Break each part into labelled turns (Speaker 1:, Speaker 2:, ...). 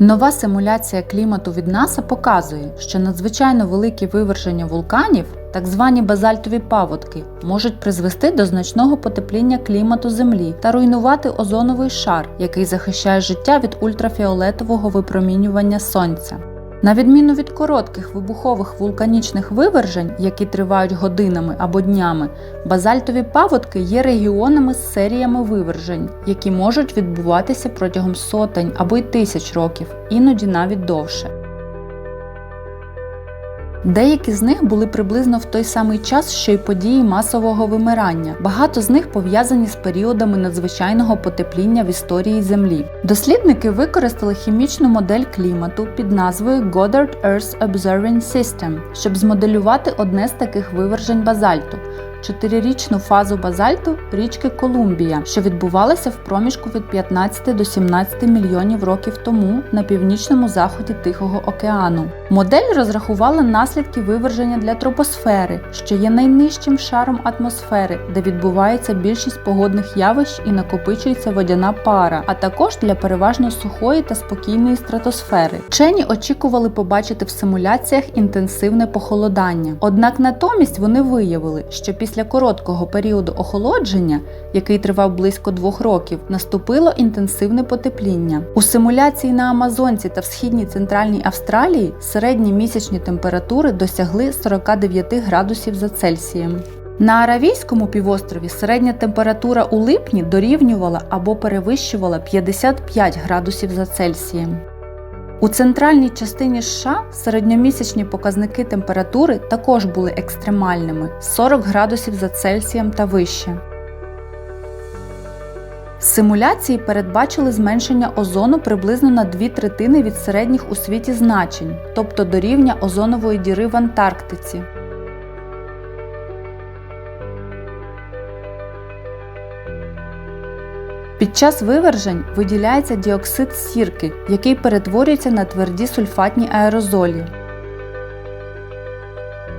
Speaker 1: Нова симуляція клімату від НАСА показує, що надзвичайно великі виверження вулканів, так звані базальтові паводки, можуть призвести до значного потепління клімату Землі та руйнувати озоновий шар, який захищає життя від ультрафіолетового випромінювання сонця. На відміну від коротких вибухових вулканічних вивержень, які тривають годинами або днями, базальтові паводки є регіонами з серіями вивержень, які можуть відбуватися протягом сотень або й тисяч років, іноді навіть довше. Деякі з них були приблизно в той самий час, що й події масового вимирання. Багато з них пов'язані з періодами надзвичайного потепління в історії Землі. Дослідники використали хімічну модель клімату під назвою Goddard Earth Observing System, щоб змоделювати одне з таких вивержень базальту. Чотирирічну фазу базальту річки Колумбія, що відбувалася в проміжку від 15 до 17 мільйонів років тому на північному заході Тихого океану. Модель розрахувала наслідки виверження для тропосфери, що є найнижчим шаром атмосфери, де відбувається більшість погодних явищ і накопичується водяна пара, а також для переважно сухої та спокійної стратосфери. Вчені очікували побачити в симуляціях інтенсивне похолодання. Однак натомість вони виявили, що після короткого періоду охолодження, який тривав близько двох років, наступило інтенсивне потепління. У симуляції на Амазонці та в східній центральній Австралії середні місячні температури досягли 49 градусів за Цельсієм. На Аравійському півострові середня температура у липні дорівнювала або перевищувала 55 градусів за Цельсієм. У центральній частині США середньомісячні показники температури також були екстремальними 40 градусів за Цельсієм та вище. Симуляції передбачили зменшення озону приблизно на дві третини від середніх у світі значень, тобто до рівня озонової діри в Антарктиці. Під час вивержень виділяється діоксид сірки, який перетворюється на тверді сульфатні аерозолі.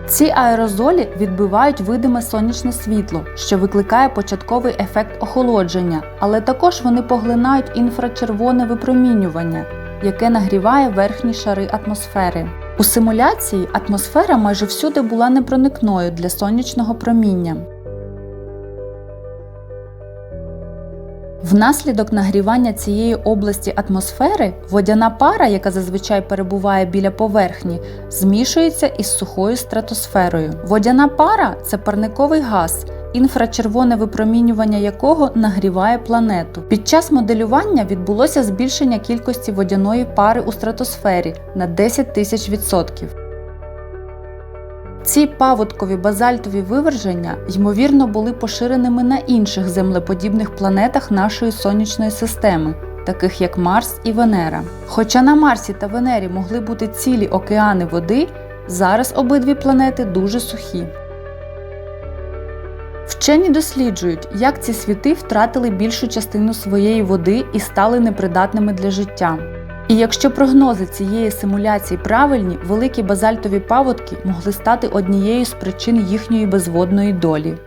Speaker 1: Ці аерозолі відбивають видиме сонячне світло, що викликає початковий ефект охолодження, але також вони поглинають інфрачервоне випромінювання, яке нагріває верхні шари атмосфери. У симуляції атмосфера майже всюди була непроникною для сонячного проміння. Внаслідок нагрівання цієї області атмосфери водяна пара, яка зазвичай перебуває біля поверхні, змішується із сухою стратосферою. Водяна пара це парниковий газ, інфрачервоне випромінювання якого нагріває планету. Під час моделювання відбулося збільшення кількості водяної пари у стратосфері на 10 тисяч відсотків. Ці паводкові базальтові виверження, ймовірно, були поширеними на інших землеподібних планетах нашої сонячної системи, таких як Марс і Венера. Хоча на Марсі та Венері могли бути цілі океани води, зараз обидві планети дуже сухі. Вчені досліджують, як ці світи втратили більшу частину своєї води і стали непридатними для життя. І якщо прогнози цієї симуляції правильні, великі базальтові паводки могли стати однією з причин їхньої безводної долі.